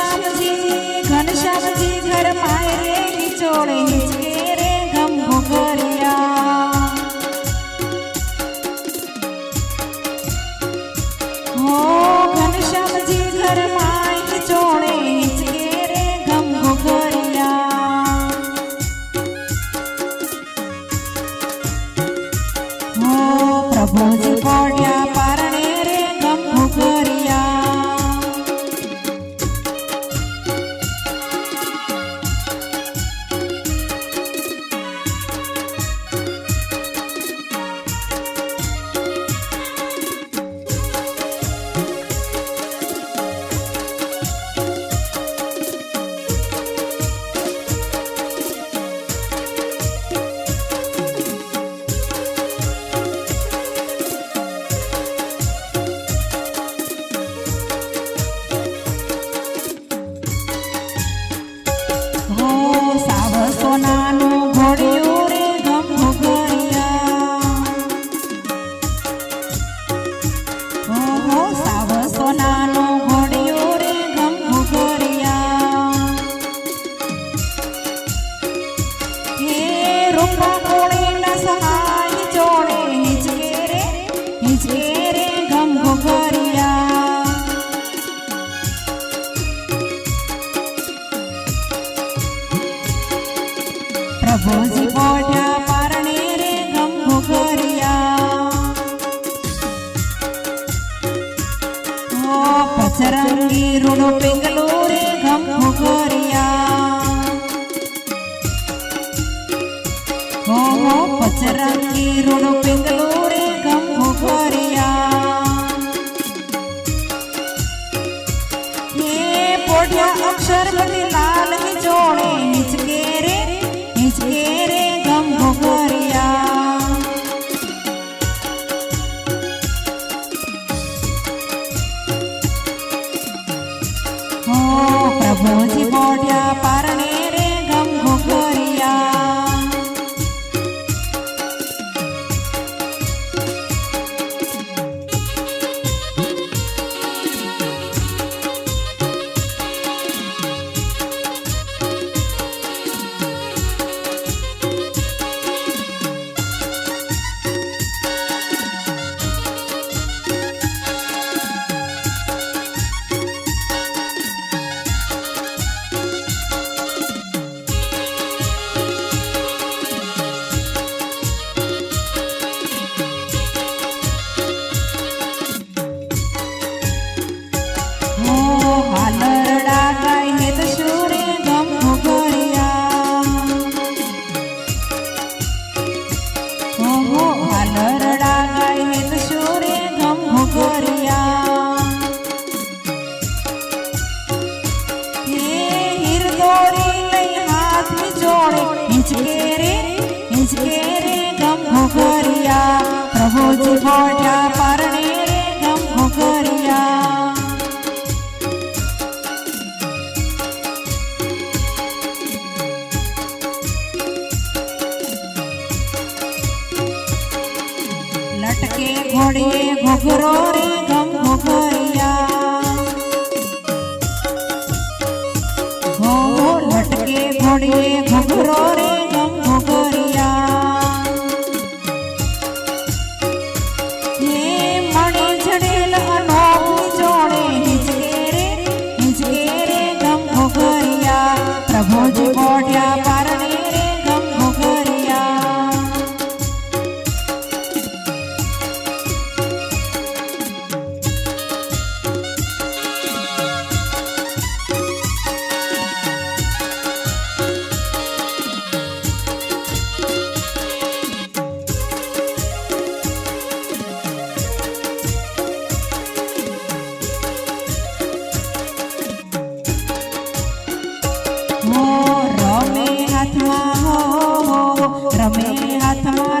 ઘનશ્યામજી ઘનશ્યામજી ઘર માય રે ચોળે no venga મોજી મોઢ્યા પારણે હિંચકે રે હિંચકે રે ગમ ભોગરિયા પ્રભુજી મોટા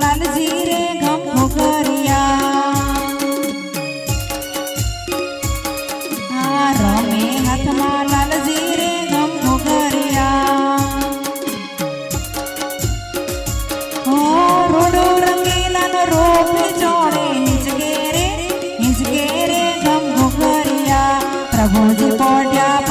લાલજી રે ગમો કરિયા. રમે હાથમાં લાલજી રે ગમો કરિયા. હો રોડો રંગીલા નો રોપ જોડે હિંચકે રે હિંચકે રે પ્રભુજી પોટ્યા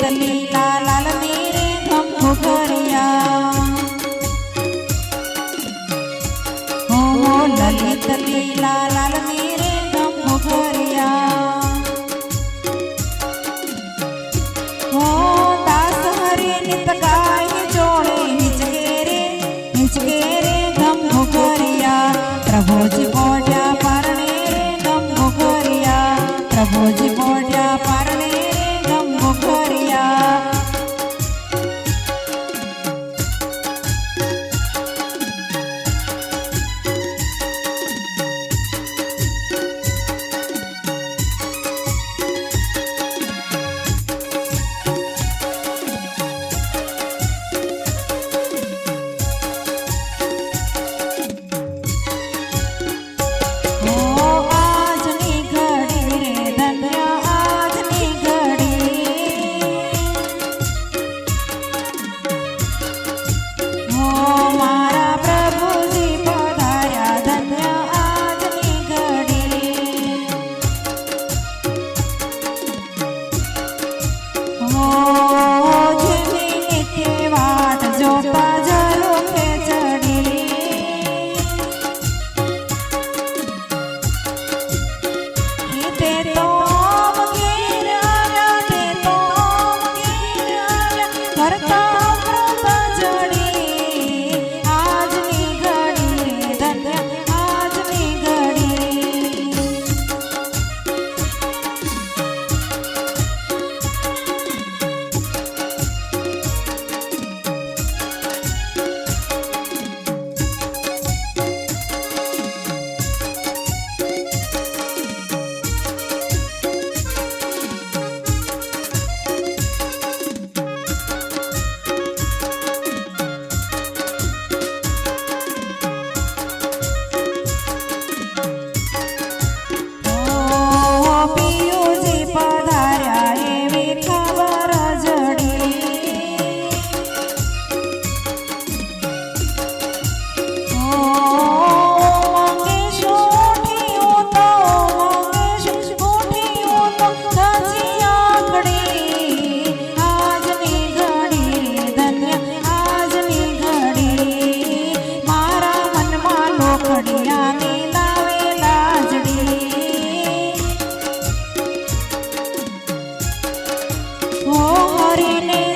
जमी হরিণী